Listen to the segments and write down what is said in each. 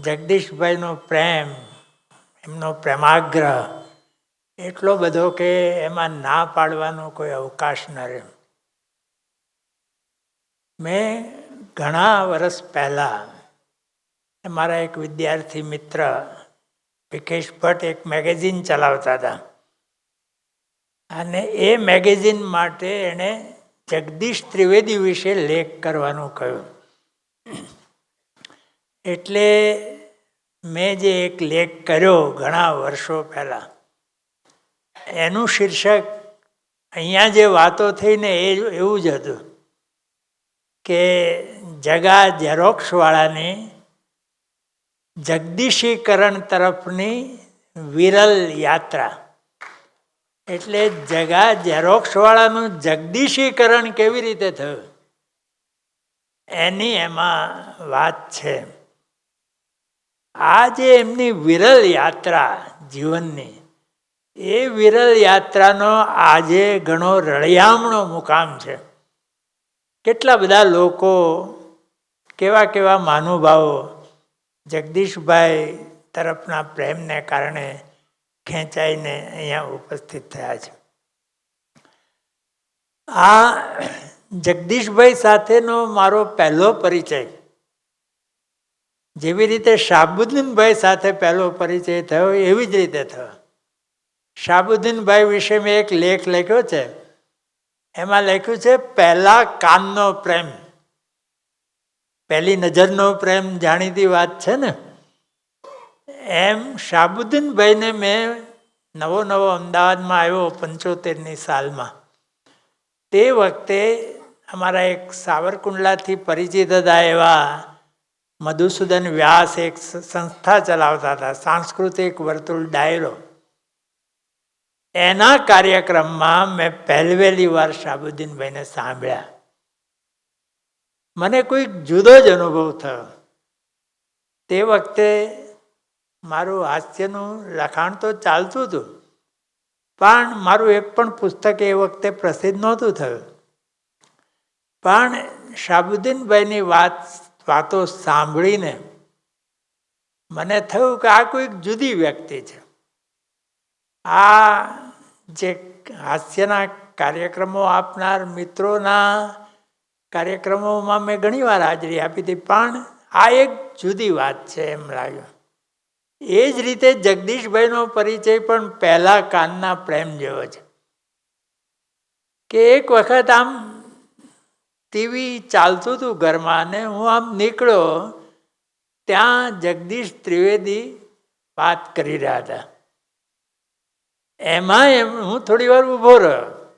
જગદીશભાઈનો પ્રેમ, એમનો પ્રેમાગ્રહ, એટલો બધો કે એમાં ના પાડવાનો કોઈ અવકાશ ન રહે. મેં ઘણા વર્ષ પહેલાં મારા એક વિદ્યાર્થી મિત્ર વિકેશ ભટ્ટ એક મેગેઝિન ચલાવતા હતા. અને એ મેગેઝિન માટે એણે જગદીશ ત્રિવેદી વિશે લેખ કરવાનું કહ્યું. એટલે મેં જે એક લેખ કર્યો ઘણા વર્ષો પહેલાં, એનું શીર્ષક અહીંયા જે વાતો થઈને એ એવું જ હતું કે જગા ઝેરોક્ષવાળાની જગદીશીકરણ તરફની વિરલ યાત્રા. એટલે જગા ઝેરોક્ષવાળાનું જગદીશીકરણ કેવી રીતે થયું? એની એમાં વાત છે. આ જે એમની વિરલ યાત્રા જીવનની. એ વિરલ યાત્રાનો આજે ઘણો રળિયામણો મુકામ છે. કેટલા બધા લોકો, કેવા કેવા મહાનુભાવો જગદીશભાઈ તરફના પ્રેમને કારણે ખેંચાઈને અહીંયા ઉપસ્થિત થયા છે. આ જગદીશભાઈ સાથેનો મારો પહેલો પરિચય જેવી રીતે શાહબુદ્દીનભાઈ સાથે પહેલો પરિચય થયો, એવી જ રીતે થયો. શાહબુદ્દીનભાઈ વિશે મેં એક લેખ લખ્યો છે. એમાં લખ્યું છે, પહેલા કાનનો પ્રેમ. પહેલી નજરનો પ્રેમ જાણીતી વાત છે ને? એમ શાહબુદ્દીનભાઈને મેં નવો નવો અમદાવાદમાં આવ્યો પંચોતેરની સાલમાં. તે વખતે અમારા એક સાવરકુંડલાથી પરિચિત હતા એવા મધુસૂદન વ્યાસ એક સંસ્થા ચલાવતા હતા. સાંસ્કૃતિક વર્તુળ ડાયરો. એના કાર્યક્રમમાં મેં પહેલવેલી વાર શાહબુદ્દીનભાઈને સાંભળ્યા. મને કોઈક જુદો જ અનુભવ થયો. તે વખતે મારું હાસ્યનું લખાણ તો ચાલતું હતું, પણ મારું એક પણ પુસ્તક એ વખતે પ્રસિદ્ધ નહોતું થયું. પણ શાહબુદ્દીનભાઈની વાત વાતો સાંભળીને મને થયું કે આ કોઈક જુદી વ્યક્તિ છે. આ જે હાસ્યના કાર્યક્રમો આપનાર મિત્રોના કાર્યક્રમોમાં મેં ઘણીવાર હાજરી આપી હતી, પણ આ એક જુદી વાત છે એમ લાગ્યું. એ જ રીતે જગદીશભાઈનો પરિચય પણ પહેલા કાનના પ્રેમ જેવો છે. કે એક વખત આમ ટીવી ચાલતું હતું ઘરમાં અને હું આમ નીકળ્યો, ત્યાં જગદીશ ત્રિવેદી વાત કરી રહ્યા હતા. એમાં એમ, હું થોડી વાર ઊભો રહ્યો.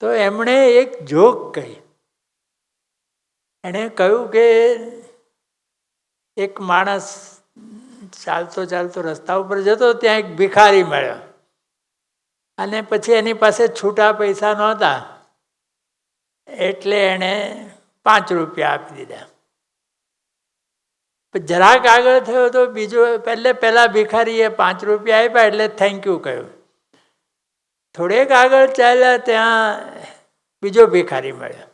તો એમણે એક જોક કહી. એણે કહ્યું કે એક માણસ ચાલતો ચાલતો રસ્તા ઉપર જતો, ત્યાં એક ભિખારી મળ્યો. અને પછી એની પાસે છૂટા પૈસા નહોતા. એટલે એણે પાંચ રૂપિયા આપી દીધા. જરાક આગળ થયો તો બીજો પહેલે પહેલા ભિખારીએ પાંચ રૂપિયા આપ્યા એટલે થેન્ક યુ કહ્યું. થોડેક આગળ ચાલ્યા ત્યાં બીજો ભિખારી મળ્યો.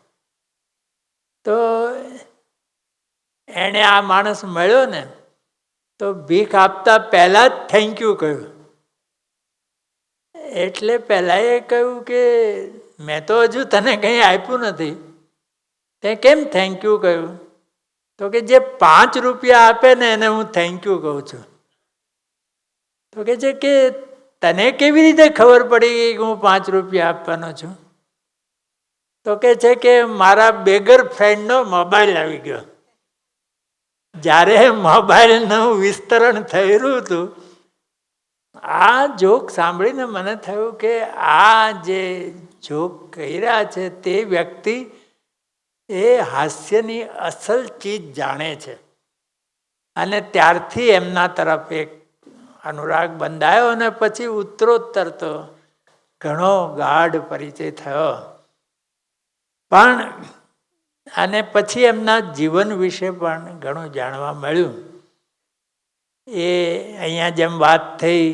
તો એણે આ માણસ મળ્યો ને, તો ભીખ આપતા પહેલાં જ થેન્ક યુ કહ્યું. એટલે પહેલાં એ કહ્યું કે મેં તો હજુ તને કંઈ આપ્યું નથી. તે કેમ થેન્ક યુ કહ્યું? તો કે જે પાંચ રૂપિયા આપે ને એને હું થેન્ક યુ કહું છું. તો કે છે કે તને કેવી રીતે ખબર પડી ગઈ કે હું પાંચ રૂપિયા આપવાનો છું? તો કે છે કે મારા બેગર ફ્રેન્ડનો મોબાઈલ આવી ગયો. જ્યારે મોબાઈલનું વિસ્તરણ થયેલું હતું, આ જોક સાંભળીને મને થયું કે આ જે જોક કહી રહ્યા છે તે વ્યક્તિ એ હાસ્યની અસલ ચીજ જાણે છે. અને ત્યારથી એમના તરફ એક અનુરાગ બંધાયો અને પછી ઉત્તરોત્તર તો ઘણો ગાઢ પરિચય થયો. પણ અને પછી એમના જીવન વિશે પણ ઘણું જાણવા મળ્યું. એ અહીંયા જેમ વાત થઈ,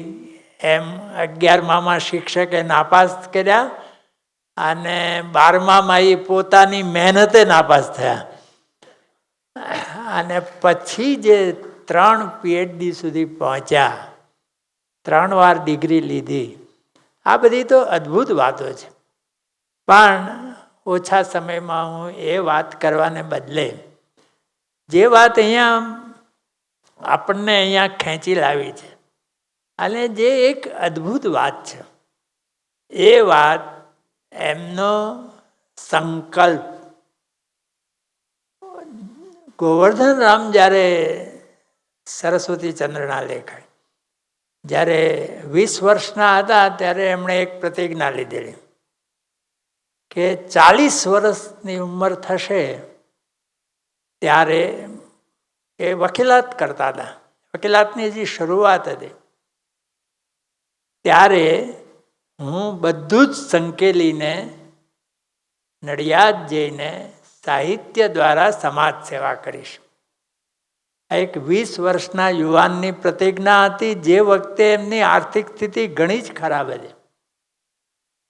એમ અગિયારમામાં શિક્ષકે નાપાસ કર્યા. અને બારમામાં એ પોતાની મહેનતે નાપાસ થયા. અને પછી જે ત્રણ પીએચડી સુધી પહોંચ્યા, ત્રણ વાર ડિગ્રી લીધી. આ બધી તો અદ્ભુત વાતો છે. પણ ઓછા સમયમાં હું એ વાત કરવાને બદલે જે વાત અહીંયા આપણને અહીંયા ખેંચી લાવી છે. અને જે એક અદ્ભુત વાત છે. એ વાત એમનો સંકલ્પ. ગોવર્ધન રામ જ્યારે સરસ્વતી ચંદ્રના લેખાય, જ્યારે વીસ વર્ષના હતા ત્યારે એમણે એક પ્રતિજ્ઞા લીધેલી કે ચાલીસ વર્ષની ઉંમર થશે ત્યારે એ વકીલાત કરતા હતા. વકીલાતની જે શરૂઆત હતી, ત્યારે હું બધું જ સંકેલીને, નડિયાદ જઈને સાહિત્ય દ્વારા સમાજ સેવા કરીશ. એક વીસ વર્ષના યુવાનની પ્રતિજ્ઞા હતી, જે વખતે એમની આર્થિક સ્થિતિ ઘણી જ ખરાબ હતી.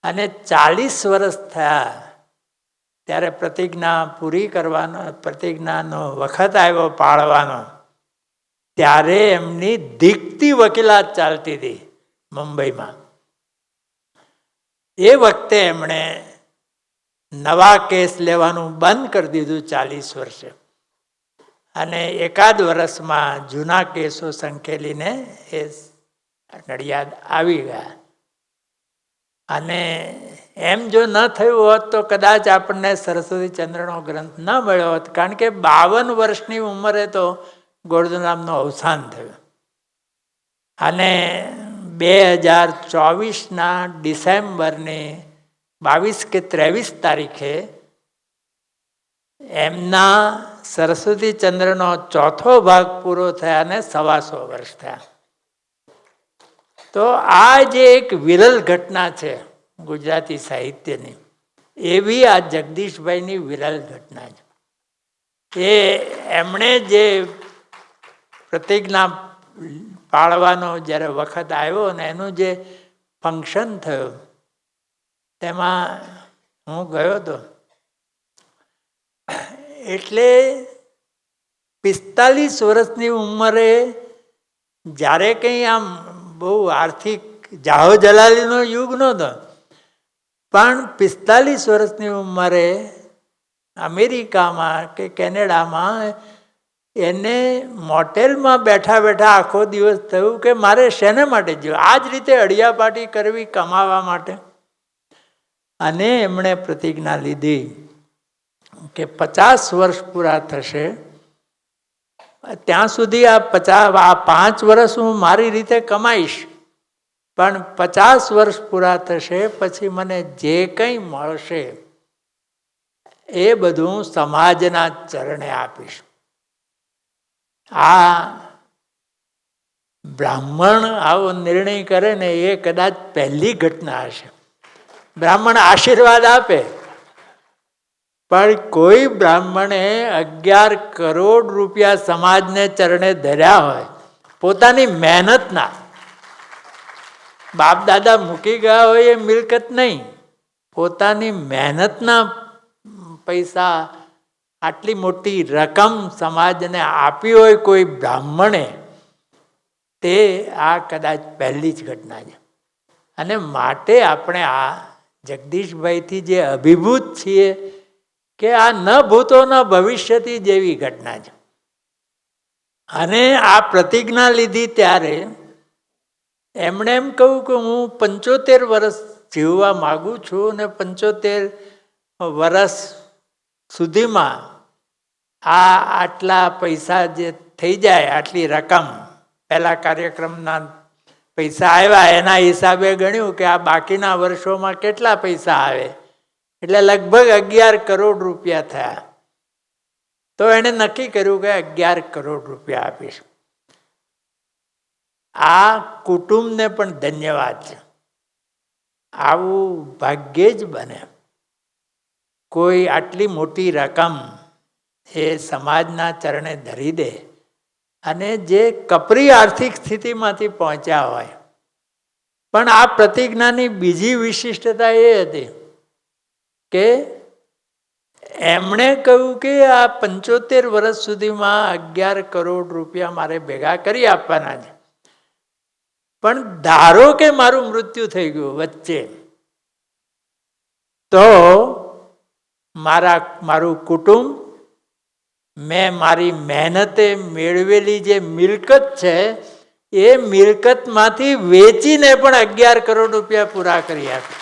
અને ચાલીસ વર્ષ થયા, ત્યારે પ્રતિજ્ઞા પૂરી કરવાનો, પ્રતિજ્ઞાનો વખત આવ્યો પાળવાનો. ત્યારે એમની દીકતી વકીલાત ચાલતી હતી મુંબઈમાં. એ વખતે એમણે નવા કેસ લેવાનું બંધ કરી દીધું ચાલીસ વર્ષે. અને એકાદ વર્ષમાં જૂના કેસો સંકેલીને એ નડિયાદ આવી ગયા. અને એમ જો ન થયું હોત તો કદાચ આપણને સરસ્વતી ચંદ્રનો ગ્રંથ ન મળ્યો હોત, કારણ કે બાવન વર્ષની ઉંમરે તો ગોરધનરામનું અવસાન થયું. અને બે હજાર ચોવીસના ડિસેમ્બરની બાવીસ કે ત્રેવીસ તારીખે એમના સરસ્વતી ચંદ્રનો ચોથો ભાગ પૂરો થયા અને સવાસો વર્ષ થયા. તો આ જે એક વિરલ ઘટના છે ગુજરાતી સાહિત્યની એવી આ જગદીશભાઈની વિરલ ઘટના છે. એ એમણે જે પ્રતિજ્ઞા પાળવાનો જ્યારે વખત આવ્યો ને એનું જે ફંક્શન થયું, તેમાં હું ગયો હતો એટલે પિસ્તાલીસ વર્ષની ઉંમરે જ્યારે કંઈ આમ બહુ આર્થિક જાહો જલાલીનો યુગ નહોતો, પણ પિસ્તાલીસ વર્ષની ઉંમરે અમેરિકામાં કે કેનેડામાં એને મોટેલમાં બેઠા બેઠા આખો દિવસ થયું કે મારે શેને માટે જીવ? આ જ રીતે અડિયાપાટી કરવી કમાવા માટે. અને એમણે પ્રતિજ્ઞા લીધી કે પચાસ વર્ષ પૂરા થશે. ત્યાં સુધી આ પચાસ આ પાંચ વર્ષ હું મારી રીતે કમાઈશ. પણ પચાસ વર્ષ પૂરા થશે પછી મને જે કંઈ મળશે એ બધું સમાજના ચરણે આપીશ. આ બ્રાહ્મણ આવો નિર્ણય કરે ને એ કદાચ પહેલી ઘટના હશે. બ્રાહ્મણ આશીર્વાદ આપે. પણ કોઈ બ્રાહ્મણે અગિયાર કરોડ રૂપિયા સમાજને ચરણે ધર્યા હોય, પોતાની મહેનતના બાપ દાદા મૂકી ગયા હોય એ મિલકત નહીં. પોતાની મહેનતના પૈસા આટલી મોટી રકમ સમાજને આપી હોય કોઈ બ્રાહ્મણે, તે આ કદાચ પહેલી જ ઘટના છે. અને માટે આપણે આ જગદીશભાઈથી જે અભિભૂત છીએ કે આ ન ભૂતોના ભવિષ્યથી જેવી ઘટના છે. અને આ પ્રતિજ્ઞા લીધી ત્યારે એમણે એમ કહ્યું કે હું પંચોતેર વર્ષ જીવવા માગું છું અને પંચોતેર વર્ષ સુધીમાં આ આટલા પૈસા જે થઈ જાય, આટલી રકમ. પહેલા કાર્યક્રમના પૈસા આવ્યા, એના હિસાબે ગણ્યું કે આ બાકીના વર્ષોમાં કેટલા પૈસા આવે? એટલે લગભગ અગિયાર કરોડ રૂપિયા થયા. તો એણે નક્કી કર્યું કે અગિયાર કરોડ રૂપિયા આપીશ. આ કુટુંબને પણ ધન્યવાદ છે. આવું ભાગ્યે જ બને. કોઈ આટલી મોટી રકમ એ સમાજના ચરણે ધરી દે અને જે કપરી આર્થિક સ્થિતિમાંથી પહોંચ્યા હોય. પણ આ પ્રતિજ્ઞાની બીજી વિશિષ્ટતા એ હતી કે એમણે કહ્યું કે આ પંચોતેર વર્ષ સુધીમાં અગિયાર કરોડ રૂપિયા મારે ભેગા કરી આપવાના છે. પણ ધારો કે મારું મૃત્યુ થઈ ગયું વચ્ચે, તો મારા, મારું કુટુંબ મેં મારી મહેનતે મેળવેલી જે મિલકત છે, એ મિલકતમાંથી વેચીને પણ અગિયાર કરોડ રૂપિયા પૂરા કરી આપે.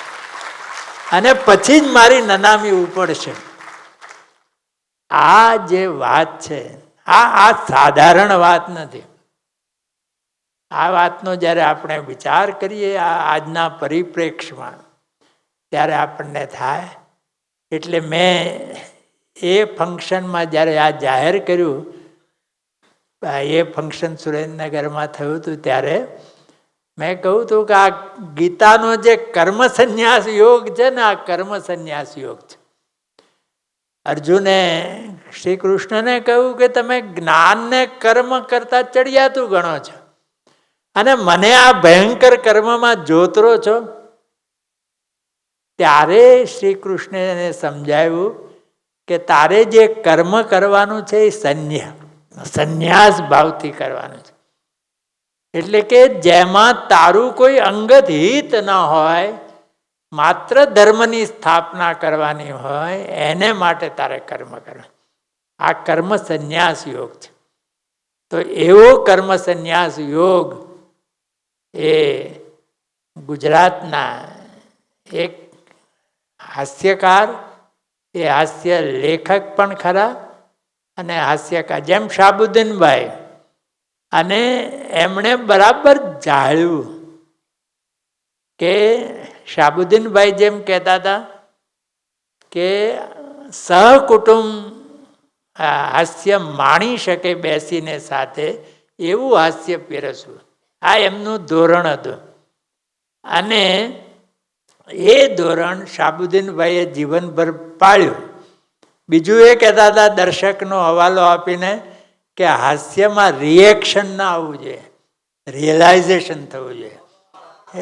અને પછી જ મારી નનામી ઉપડશે. આ જે વાત છે, આ આ સાધારણ વાત નથી. આ વાતનો જ્યારે આપણે વિચાર કરીએ આ આજના પરિપ્રેક્ષમાં ત્યારે આપણને થાય, એટલે મેં એ ફંક્શનમાં જ્યારે આ જાહેર કર્યું એ ફંક્શન સુરેન્દ્રનગરમાં થયું હતું ત્યારે મેં કહ્યું હતું કે આ ગીતાનો જે કર્મ સંન્યાસ યોગ છે ને, આ કર્મ સંન્યાસ યોગ છે. અર્જુને શ્રી કૃષ્ણને કહ્યું કે તમે જ્ઞાનને કર્મ કરતા ચડિયાતું ગણો છો. અને મને આ ભયંકર કર્મમાં જોતરો છો. ત્યારે શ્રી કૃષ્ણને સમજાવ્યું કે તારે જે કર્મ કરવાનું છે એ સંન્યા સંન્યાસ ભાવથી કરવાનું છે. એટલે કે જેમાં તારું કોઈ અંગત હિત ન હોય, માત્ર ધર્મની સ્થાપના કરવાની હોય, એને માટે તારે કર્મ કરવા આ કર્મ સંન્યાસ યોગ છે. તો એવો કર્મ સંન્યાસ યોગ એ ગુજરાતના એક હાસ્યકાર એ હાસ્ય લેખક પણ ખરા અને હાસ્યકાર. જેમ શાબુદ્દીનભાઈ અને એમણે બરાબર જાળ્યું કે શાબુદ્દીનભાઈ જેમ કહેતા હતા કે સહકુટુંબ હાસ્ય માણી શકે બેસીને સાથે એવું હાસ્ય પીરસવું. આ એમનું ધોરણ હતું. અને એ ધોરણ શાબુદ્દીનભાઈએ જીવનભર પાળ્યું. બીજું એ કહેતા હતા દર્શકનો હવાલો આપીને કે હાસ્યમાં રિએક્શન ના આવવું જોઈએ રિયલાઇઝેશન થવું જોઈએ.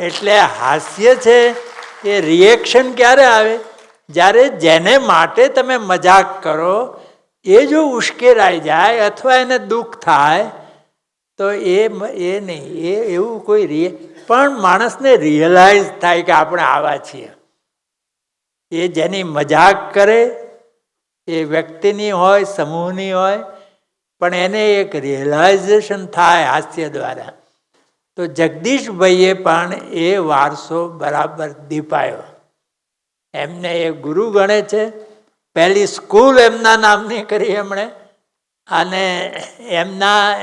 એટલે હાસ્ય છે એ રિએક્શન ક્યારે આવે? જ્યારે જેને માટે તમે મજાક કરો, એ જો ઉશ્કેરાઈ જાય અથવા એને દુઃખ થાય, તો એ એ નહીં, એ એવું કોઈ રિએ પણ માણસને રિયલાઇઝ થાય કે આપણે આવા છીએ. એ જેની મજાક કરે, એ વ્યક્તિની હોય, સમૂહની હોય, પણ એને એક રિયલાઇઝેશન થાય હાસ્ય દ્વારા. તો જગદીશભાઈએ પણ એ વારસો બરાબર દીપાયો. એમને એ ગુરુ ગણે છે. પહેલી સ્કૂલ એમના નામની કરી એમણે. અને એમના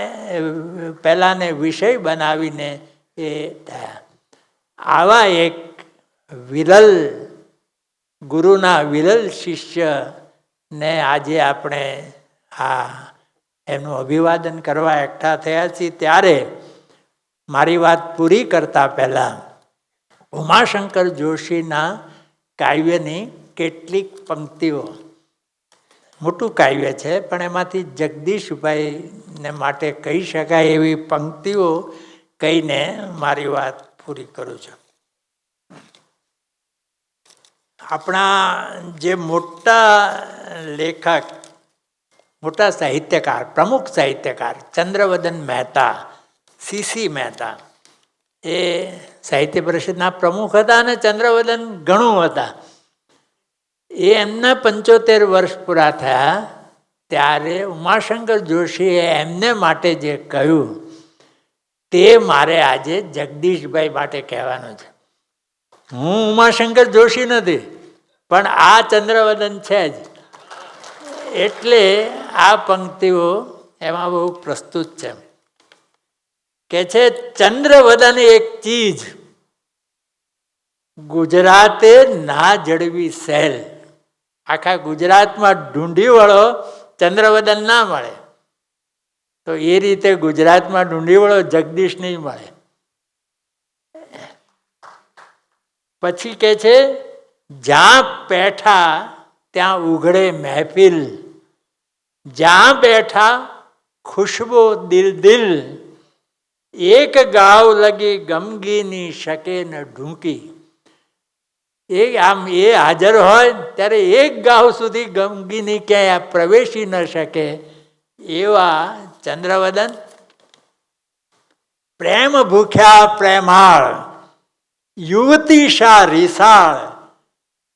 પહેલાંને વિષય બનાવીને એ થયા. આવા એક વિરલ, ગુરુના વિરલ શિષ્યને આજે આપણે આ એનું અભિવાદન કરવા એકઠા થયા છીએ. ત્યારે મારી વાત પૂરી કરતા પહેલાં ઉમાશંકર જોશીના કાવ્યની કેટલીક પંક્તિઓ. મોટું કાવ્ય છે, પણ એમાંથી જગદીશભાઈને માટે કહી શકાય એવી પંક્તિઓ કહીને મારી વાત પૂરી કરું છું. આપણા જે મોટા લેખક, મોટા સાહિત્યકાર, પ્રમુખ સાહિત્યકાર ચંદ્રવદન મહેતા સીસી મહેતા, એ સાહિત્ય પરિષદના પ્રમુખ હતા અને ચંદ્રવદન ઘણું હતા. એ એમના પંચોતેર વર્ષ પૂરા થયા ત્યારે ઉમાશંકર જોશીએ એમને માટે જે કહ્યું તે મારે આજે જગદીશભાઈ માટે કહેવાનું છે. હું ઉમાશંકર જોશી નથી, પણ આ ચંદ્રવદન છે જ. એટલે આ પંક્તિઓ એમાં બહુ પ્રસ્તુત છે. કે છે ચંદ્રવદન એક ચીજ, ગુજરાતે ના જડવી સહેલ આખા ગુજરાતમાં ઢૂંઢી વળો ચંદ્રવદન ના મળે. તો એ રીતે ગુજરાતમાં ઢૂંઢી વળો જગદીશ નહીં મળે. પછી કે છે, જ્યાં પેઠા ત્યાં ઉઘડે મહેફિલ. જ્યાં બેઠા ખુશબો દિલ દિલ. એક ગાવ લગી ગમગીની શકે ન ઢૂંકી. એ આમ એ હાજર હોય ત્યારે એક ગાઉ સુધી ગમગીની ક્યાંય પ્રવેશી ન શકે એવા ચંદ્રવદન પ્રેમ ભૂખ્યા પ્રેમાળ યુવતી શા રીસાળ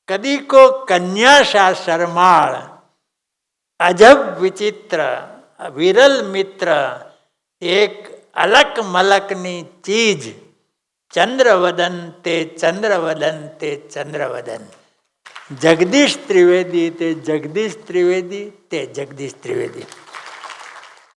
કદીકો કન્યા શા શરમાળ અજબ વિચિત્ર વિરલ મિત્ર એક અલક મલકની ચીજ ચંદ્રવદન તે ચંદ્રવદન તે ચંદ્રવદન જગદીશ ત્રિવેદી તે જગદીશ ત્રિવેદી તે જગદીશ ત્રિવેદી